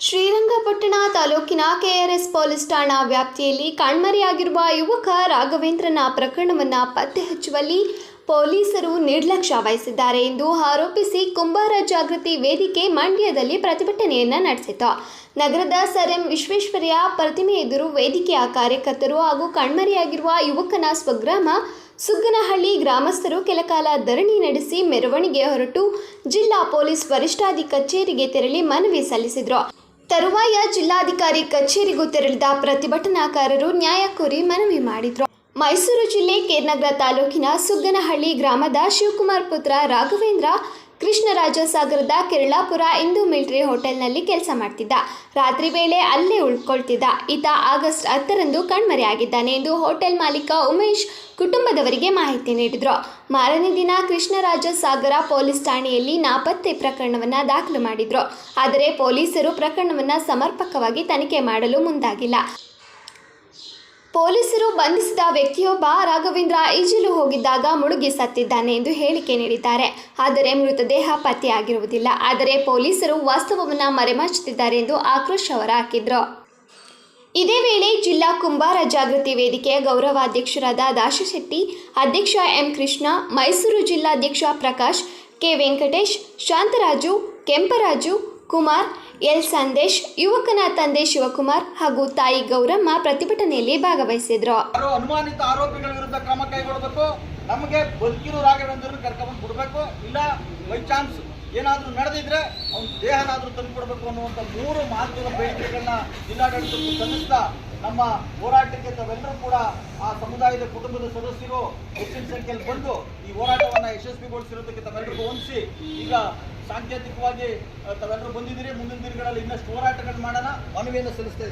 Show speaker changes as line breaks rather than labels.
ಶ್ರೀರಂಗಪಟ್ಟಣ ತಾಲೂಕಿನ KRS police ಠಾಣಾ ವ್ಯಾಪ್ತಿಯಲ್ಲಿ ಕಣ್ಮರೆಯಾಗಿರುವ ಯುವಕ ರಾಘವೇಂದ್ರನ ಪ್ರಕರಣವನ್ನು ಪತ್ತೆ ಹಚ್ಚುವಲ್ಲಿ ಪೊಲೀಸರು ನಿರ್ಲಕ್ಷ್ಯ ವಹಿಸಿದ್ದಾರೆ ಎಂದು ಆರೋಪಿಸಿ ಕುಂಬಾರ ಜಾಗೃತಿ ವೇದಿಕೆ ಮಂಡ್ಯದಲ್ಲಿ ಪ್ರತಿಭಟನೆಯನ್ನು ನಡೆಸಿತು ನಗರದ ಸರ್ ಎಂ ವಿಶ್ವೇಶ್ವರಯ್ಯ ಪ್ರತಿಮೆ ಎದುರು ವೇದಿಕೆಯ ಕಾರ್ಯಕರ್ತರು ಹಾಗೂ ಕಣ್ಮರೆಯಾಗಿರುವ ಯುವಕನ ಸ್ವಗ್ರಾಮ ಸುಗ್ಗನಹಳ್ಳಿ ಗ್ರಾಮಸ್ಥರು ಕೆಲಕಾಲ ಧರಣಿ ನಡೆಸಿ ಮೆರವಣಿಗೆ ಹೊರಟು ಜಿಲ್ಲಾ ಪೊಲೀಸ್ ವರಿಷ್ಠಾಧಿ ಕಚೇರಿಗೆ ತೆರಳಿ ಮನವಿ ಸಲ್ಲಿಸಿದರು. ತರುವಾಯ ಜಿಲ್ಲಾಧಿಕಾರಿ ಕಚೇರಿಗೂ ತೆರಳಿದ ಪ್ರತಿಭಟನಾಕಾರರು ನ್ಯಾಯ ಕೋರಿ ಮನವಿ ಮಾಡಿದ್ರು. ಮೈಸೂರು ಜಿಲ್ಲೆ ಕೇರ್ನಗರ ತಾಲೂಕಿನ ಸುಗ್ಗನಹಳ್ಳಿ ಗ್ರಾಮದ ಶಿವಕುಮಾರ್ ಪುತ್ರ ರಾಘವೇಂದ್ರ ಕೃಷ್ಣರಾಜ ಸಾಗರದ ಕೆರಳಾಪುರ ಇಂದು ಮಿಲಿಟರಿ ಹೋಟೆಲ್ನಲ್ಲಿ ಕೆಲಸ ಮಾಡ್ತಿದ್ದ. ರಾತ್ರಿ ವೇಳೆ ಅಲ್ಲೇ ಉಳ್ಕೊಳ್ತಿದ್ದ. ಈತ ಆಗಸ್ಟ್ ಹತ್ತರಂದು ಕಣ್ಮರೆಯಾಗಿದ್ದಾನೆ ಎಂದು ಹೋಟೆಲ್ ಮಾಲೀಕ ಉಮೇಶ್ ಕುಟುಂಬದವರಿಗೆ ಮಾಹಿತಿ ನೀಡಿದರು. ಮಾರನೇ ದಿನ ಕೃಷ್ಣರಾಜ ಸಾಗರ ಪೊಲೀಸ್ ಠಾಣೆಯಲ್ಲಿ ನಾಪತ್ತೆ ಪ್ರಕರಣವನ್ನು ದಾಖಲು ಮಾಡಿದರು. ಆದರೆ ಪೊಲೀಸರು ಪ್ರಕರಣವನ್ನು ಸಮರ್ಪಕವಾಗಿ ತನಿಖೆ ಮಾಡಲು ಮುಂದಾಗಿಲ್ಲ. ಪೊಲೀಸರು ಬಂಧಿಸಿದ ವ್ಯಕ್ತಿಯೊಬ್ಬ ರಾಘವೇಂದ್ರ ಈಜಲು ಹೋಗಿದ್ದಾಗ ಮುಳುಗಿ ಸತ್ತಿದ್ದಾನೆ ಎಂದು ಹೇಳಿಕೆ ನೀಡಿದ್ದಾರೆ. ಆದರೆ ಮೃತದೇಹ ಪತ್ತೆಯಾಗಿರುವುದಿಲ್ಲ. ಆದರೆ ಪೊಲೀಸರು ವಾಸ್ತವವನ್ನು ಮರೆಮಾಚುತ್ತಿದ್ದಾರೆ ಎಂದು ಆಕ್ರೋಶ ಹೊರಹಾಕಿದ್ರು ಇದೇ ವೇಳೆ ಜಿಲ್ಲಾ ಕುಂಬಾರ ಜಾಗೃತಿ ವೇದಿಕೆಯ ಗೌರವಾಧ್ಯಕ್ಷರಾದ ದಾಶಶೆಟ್ಟಿ ಅಧ್ಯಕ್ಷ ಎಂ ಕೃಷ್ಣ, ಮೈಸೂರು ಜಿಲ್ಲಾಧ್ಯಕ್ಷ ಪ್ರಕಾಶ್, ಕೆ ವೆಂಕಟೇಶ್, ಶಾಂತರಾಜು, ಕೆಂಪರಾಜು, ಕುಮಾರ್, ಎಲ್ ಸಂದೇಶ್, ಯುವಕನ ತಂದೆ ಶಿವಕುಮಾರ್ ಹಾಗೂ ತಾಯಿ ಗೌರಮ್ಮ ಪ್ರತಿಭಟನೆಯಲ್ಲಿ ಭಾಗವಹಿಸಿದ್ರು.
ಅನುಮಾನಿತ ಆರೋಪಿಗಳ ವಿರುದ್ಧ ಕ್ರಮ ಕೈಗೊಳ್ಳಬೇಕು. ನಮಗೆ ಬದುಕಿರೋ ರಾಘವೇಂದ್ರನ್ನ ಕರ್ಕೊಂಡು ಬಿಡಬೇಕು. ಇಲ್ಲ ಬೈ ಚಾನ್ಸ್ ಏನಾದ್ರೂ ನಡೆದಿದ್ರೆ ಅವ್ನ ದೇಹನಾದ್ರೂ ತಂದು ಕೊಡಬೇಕು ಅನ್ನುವಂಥ ಮೂರು ಮಹತ್ವದ ಬೇಡಿಕೆಗಳನ್ನ ಜಿಲ್ಲಾಡಳಿತಕ್ಕೆ ಸಲ್ಲಿಸ್ತಾ ನಮ್ಮ ಹೋರಾಟಕ್ಕೆ ತಾವೆಲ್ಲರೂ ಕೂಡ ಆ ಸಮುದಾಯದ ಕುಟುಂಬದ ಸದಸ್ಯರು ಹೆಚ್ಚಿನ ಸಂಖ್ಯೆಯಲ್ಲಿ ಬಂದು ಈ ಹೋರಾಟವನ್ನ ಯಶಸ್ವಿಗೊಳಿಸಿರೋದಕ್ಕೆ ತಾವೆಲ್ಲರಿಗೂ ಹೊಂದಿಸಿ ಈಗ ಸಾಂಕೇತಿಕವಾಗಿ ತಾವೆಲ್ಲರೂ ಬಂದಿದ್ದೀರಿ, ಮುಂದಿನ ದಿನಗಳಲ್ಲಿ ಇನ್ನಷ್ಟು ಹೋರಾಟಗಳು ಮಾಡೋಣ. ಮನವಿಯನ್ನು ಸಲ್ಲಿಸ್ತಾ